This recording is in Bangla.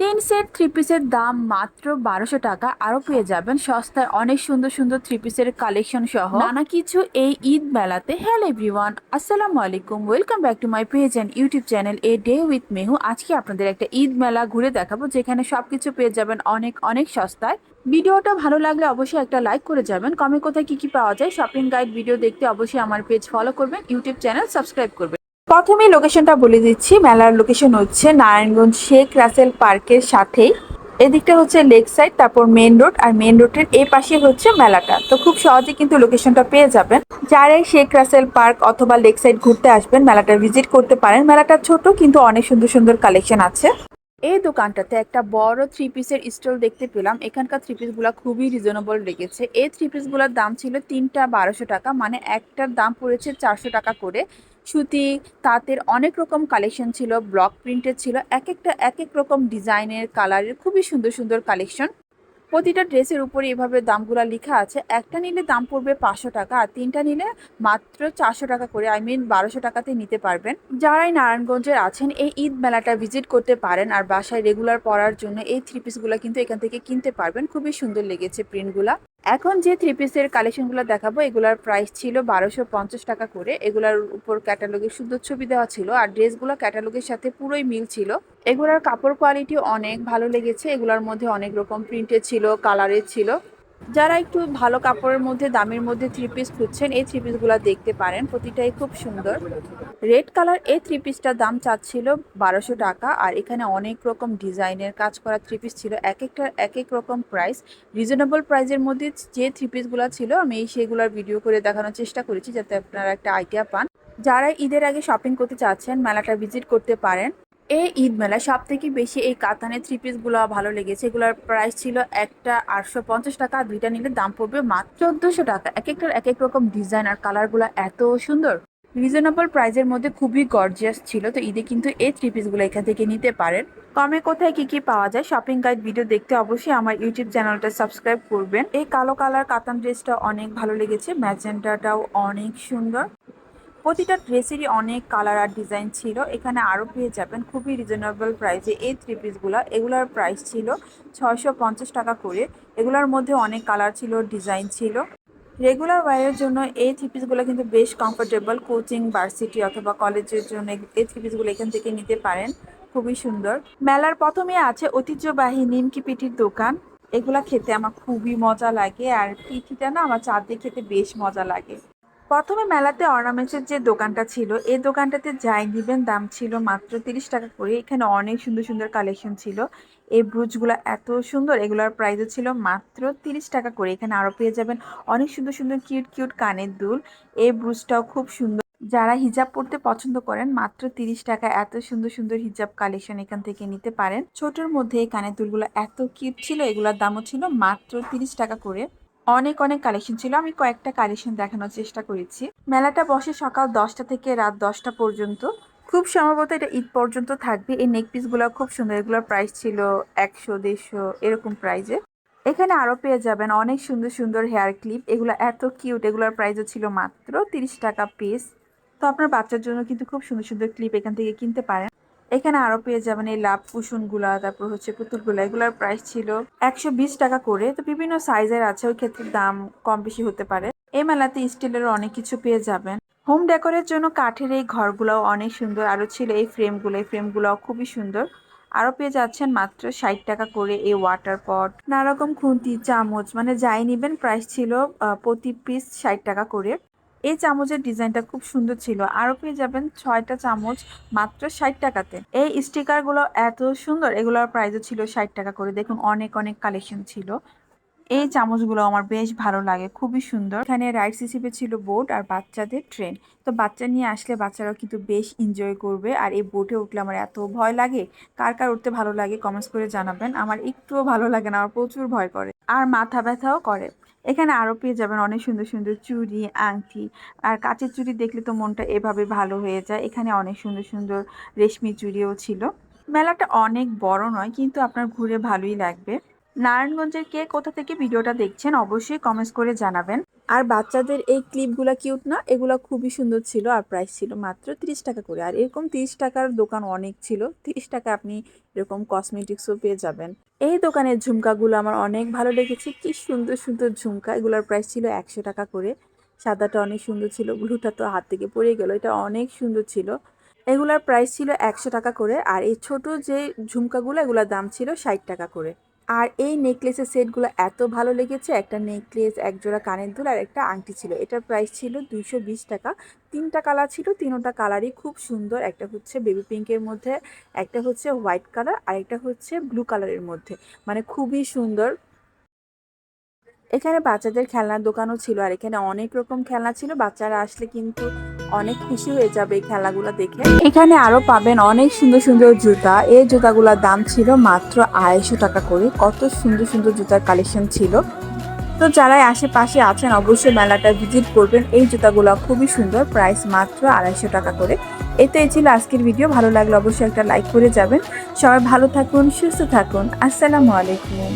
তিন সেট থ্রি পিসের দাম মাত্র বারোশো টাকা। আরও পেয়ে যাবেন সস্তায় অনেক সুন্দর সুন্দর থ্রি পিসের কালেকশন সহ। নানা কিছু এই ঈদ মেলাতে। হ্যালো এভরিওয়ান আসসালামু আলাইকুম। Welcome back to my page and YouTube channel a day with Mehu আজকে আপনাদের একটা ঈদ মেলা ঘুরে দেখাবো, যেখানে সব কিছু পেয়ে যাবেন অনেক অনেক সস্তায়। ভিডিওটা ভালো লাগলে অবশ্যই একটা লাইক করে যাবেন। কমে কোথায় কি কি পাওয়া যায়? শপিং গাইড ভিডিও দেখতে অবশ্যই আমার পেজ ফলো করবেন। ইউটিউব চ্যানেল সাবস্ক্রাইব করবেন। প্রথমে লোকেশনটা বলে দিচ্ছি। মেলার লোকেশন হচ্ছে নারায়ণগঞ্জ শেখ রাসেল পার্কের সাথেই। এদিকটা হচ্ছে লেক সাইড, তারপর মেন রোড, আর মেন রোডের এই পাশে হচ্ছে মেলাটা। তো খুব সহজে কিন্তু লোকেশনটা পেয়ে যাবেন। যারাই শেখ রাসেল পার্ক অথবা লেক সাইড ঘুরতে আসবেন, মেলাটা ভিজিট করতে পারেন। মেলাটা ছোট, কিন্তু অনেক সুন্দর সুন্দর কালেকশন আছে। এই দোকানটাতে একটা বড় থ্রি পিসের স্টল দেখতে পেলাম। এখানকার থ্রি পিসগুলো খুবই রিজনেবল রেখেছে। এই থ্রি পিসগুলোর দাম ছিল তিনটা বারোশো টাকা মানে একটার দাম পড়েছে চারশো টাকা করে। সুতি, তাঁতের অনেক রকম কালেকশন ছিল ব্লক প্রিন্টের ছিল, এক একটা, এক এক রকম ডিজাইনের কালারের খুবই সুন্দর সুন্দর কালেকশন প্রতিটা ড্রেসের উপরে এভাবে দামগুলো লেখা আছে। একটা নিলে দাম পড়বে পাঁচশো টাকা আর তিনটা নিলে মাত্র চারশো টাকা করে আই মিন বারোশো টাকাতে নিতে পারবেন। যারাই নারায়ণগঞ্জের আছেন, এই ঈদ মেলাটা ভিজিট করতে পারেন আর বাসায় রেগুলার পরার জন্য এই থ্রি পিসগুলো কিন্তু এখান থেকে কিনতে পারবেন। খুবই সুন্দর লেগেছে প্রিন্টগুলা এখন যে থ্রি পিসের কালেকশনগুলো দেখাবো, এগুলার প্রাইস ছিল বারোশো পঞ্চাশ টাকা করে। এগুলার উপর ক্যাটালগের সুন্দর ছবি দেওয়া ছিল আর ড্রেসগুলো ক্যাটালগের সাথে পুরোই মিল ছিল। এগুলার কাপড় কোয়ালিটি অনেক ভালো লেগেছে। এগুলার মধ্যে অনেক রকম প্রিন্টের ছিল কালারের ছিল। যারা একটু ভালো কাপড়ের মধ্যে, দামের মধ্যে থ্রি পিস খুঁজছেন, এই থ্রি পিসগুলো দেখতে পারেন। প্রতিটাই খুব সুন্দর। রেড কালার এই থ্রি পিসটার দাম চাচ্ছিল বারোশো টাকা আর এখানে অনেক রকম ডিজাইনের কাজ করা থ্রি পিস ছিল। এক একটা, এক এক রকম প্রাইস রিজনেবল প্রাইসের মধ্যে যে থ্রি পিসগুলো ছিল, আমি সেগুলোর ভিডিও করে দেখানোর চেষ্টা করেছি যাতে আপনারা একটা আইডিয়া পান। যারা ঈদের আগে শপিং করতে চাচ্ছেন, মেলাটা ভিজিট করতে পারেন। এই ঈদ মেলা সব থেকে বেশি এই কাতানের থ্রি পিসগুলো ভালো লেগেছে। এগুলোর প্রাইস ছিল একটা আটশো পঞ্চাশ টাকা, দুইটা নিলে দাম পড়বে মাত্র চোদ্দোশো টাকা। এক একটার এক এক রকম ডিজাইন আর কালারগুলো এত সুন্দর। রিজনেবল প্রাইজের মধ্যে খুবই গর্জিয়াস ছিল, তো ঈদে কিন্তু এই থ্রি পিসগুলো এখান থেকে নিতে পারেন। কমে কোথায় কি কি পাওয়া যায় শপিং গাইড ভিডিও দেখতে অবশ্যই আমার ইউটিউব চ্যানেলটা সাবস্ক্রাইব করবেন। এই কালো কালার কাতান ড্রেসটা অনেক ভালো লেগেছে ম্যাজেন্টাটাও অনেক সুন্দর। প্রতিটা ড্রেসেরই অনেক কালার আর ডিজাইন ছিল। এখানে আরও পেয়ে যাবেন খুবই রিজনেবল প্রাইসে এই থ্রি পিসগুলো এগুলোর প্রাইস ছিল ছয়শো পঞ্চাশ টাকা করে। এগুলোর মধ্যে অনেক কালার ছিল ডিজাইন ছিল। রেগুলার ওয়ারের জন্য এই থ্রি পিসগুলো কিন্তু বেশ কমফোর্টেবল কোচিং ভার্সিটি অথবা কলেজের জন্য এই থ্রি পিসগুলো এখান থেকে নিতে পারেন। খুবই সুন্দর। মেলার প্রথমে আছে ঐতিহ্যবাহী নিমকি পিঠির দোকান। এগুলা খেতে আমার খুবই মজা লাগে। আর পিঠিটা না আমার চাঁদ খেতে বেশ মজা লাগে। প্রথমে মেলাতে অর্নামেন্টসের যে দোকানটা ছিল এই দোকানটাতে যাই দিবেন দাম ছিল মাত্র তিরিশ টাকা করে। এখানে অনেক সুন্দর সুন্দর কালেকশন ছিল। এই ব্রুজগুলো এত সুন্দর, এগুলোর প্রাইসও ছিল মাত্র তিরিশ টাকা করে। এখানে আরও পেয়ে যাবেন অনেক সুন্দর সুন্দর কিউট কিউট কানের দুল। এই ব্রুজটাও খুব সুন্দর। যারা হিজাব পড়তে পছন্দ করেন, মাত্র তিরিশ টাকা এত সুন্দর সুন্দর হিজাব কালেকশন এখান থেকে নিতে পারেন। ছোটোর মধ্যে এই কানের দুলগুলো এত কিউট ছিল, এগুলোর দামও ছিল মাত্র তিরিশ টাকা করে। অনেক অনেক কালেকশন ছিল। আমি কয়েকটা কালেকশন দেখানোর চেষ্টা করেছি। মেলাটা বসে সকাল দশটা থেকে রাত দশটা পর্যন্ত। খুব সম্ভবত এটা ঈদ পর্যন্ত থাকবে। এই নেক পিসগুলো খুব সুন্দর। এগুলোর প্রাইস ছিল একশো, দেড়শো এরকম প্রাইজে এখানে আরও পেয়ে যাবেন অনেক সুন্দর সুন্দর হেয়ার ক্লিপ এগুলো এত কিউট এগুলোর প্রাইসও ছিল মাত্র তিরিশ টাকা পিস তো আপনার বাচ্চার জন্য কিন্তু খুব সুন্দর সুন্দর ক্লিপ এখান থেকে কিনতে পারেন। এখানে আরও পেয়ে যাবেন এই লাভ কুশনগুলা তারপর হচ্ছে পুতুলগুলা, এগুলার প্রাইস ছিল একশো বিশ টাকা করে। তো বিভিন্ন সাইজের আছে, ওই ক্ষেত্রে দাম কম বেশি হতে পারে। এই মেলাতে স্টিলের অনেক কিছু পেয়ে যাবেন। হোম ডেকোরের জন্য কাঠের এই ঘরগুলোও অনেক সুন্দর। আরও ছিল এই ফ্রেমগুলো এই ফ্রেমগুলোও খুবই সুন্দর। আরও পেয়ে যাচ্ছেন মাত্র ষাট টাকা করে এই ওয়াটার পট নানা রকম খুন্তি, চামচ মানে যাই নেবেন প্রাইস ছিল প্রতি পিস ষাট টাকা করে। এই চামচের ডিজাইনটা খুব সুন্দর ছিল। আরও পেয়ে যাবেন ছয়টা চামচ মাত্র ষাট টাকাতে। এই স্টিকারগুলো এত সুন্দর, এগুলোর প্রাইসও ছিল ষাট টাকা করে। দেখুন, অনেক অনেক কালেকশন ছিল। এই চামচগুলো আমার বেশ ভালো লাগে, খুবই সুন্দর। এখানে রাইডস হিসেবে ছিল বোট আর বাচ্চাদের ট্রেন তো বাচ্চা নিয়ে আসলে বাচ্চারাও কিন্তু বেশ এনজয় করবে। আর এই বোটে উঠলে আমার এত ভয় লাগে। কার কার উঠতে ভালো লাগে কমেন্টস করে জানাবেন। আমার একটুও ভালো লাগে না, আমার প্রচুর ভয় করে। আর মাথা ব্যথাও করে। এখানে আরও পেয়ে যাবেন অনেক সুন্দর সুন্দর চুড়ি, আংটি। আর কাঁচের চুড়ি দেখলে তো মনটা এভাবে ভালো হয়ে যায়। এখানে অনেক সুন্দর সুন্দর রেশমি চুড়িও ছিল। মেলাটা অনেক বড় নয়, কিন্তু আপনার ঘুরে ভালোই লাগবে। নারায়ণগঞ্জের কে কোথা থেকে ভিডিওটা দেখছেন অবশ্যই কমেন্টস করে জানাবেন। আর বাচ্চাদের এই ক্লিপগুলো কিউট না? এগুলো খুবই সুন্দর ছিল আর প্রাইস ছিল মাত্র তিরিশ টাকা করে। আর এরকম তিরিশ টাকার দোকান অনেক ছিল। তিরিশ টাকা আপনি এরকম কসমেটিক্সও পেয়ে যাবেন। এই দোকানের ঝুমকাগুলো আমার অনেক ভালো লেগেছে। কি সুন্দর সুন্দর ঝুমকা। এগুলোর প্রাইস ছিল একশো টাকা করে। সাদাটা অনেক সুন্দর ছিল, ব্লুটা তো হাত থেকে পড়ে গেল। এটা অনেক সুন্দর ছিল। এগুলার প্রাইস ছিল একশো টাকা করে। আর এই ছোট যে ঝুমকাগুলো, এগুলোর দাম ছিল ষাট টাকা করে। আর এই নেকলেসের সেটগুলো এত ভালো লেগেছে। একটা নেকলেস এক জোড়া কানের দুল আর একটা আংটি ছিল। এটার প্রাইস ছিল বিশ টাকা। তিনটা কালার ছিল, তিনোটা কালারই খুব সুন্দর। একটা হচ্ছে বেবি পিঙ্কের মধ্যে, একটা হচ্ছে হোয়াইট কালার আর একটা হচ্ছে ব্লু কালারের মধ্যে। মানে খুবই সুন্দর। এখানে বাচ্চাদের খেলনার দোকানও ছিল আর এখানে অনেক রকম খেলনা ছিল। বাচ্চারা আসলে কিন্তু অনেক খুশি হয়ে যাবে খেলাগুলো দেখে। এখানে আরও পাবেন অনেক সুন্দর সুন্দর জুতা। এই জুতাগুলোর দাম ছিল মাত্র আড়াইশো টাকা করে। কত সুন্দর সুন্দর জুতার কালেকশন ছিল। তো যারাই আশেপাশে আছেন, অবশ্যই মেলাটা ভিজিট করবেন। এই জুতাগুলো খুবই সুন্দর, প্রাইস মাত্র আড়াইশো টাকা করে। এতে ছিল আজকের ভিডিও। ভালো লাগলে অবশ্যই একটা লাইক করে যাবেন। সবাই ভালো থাকুন, সুস্থ থাকুন। আসসালামু আলাইকুম।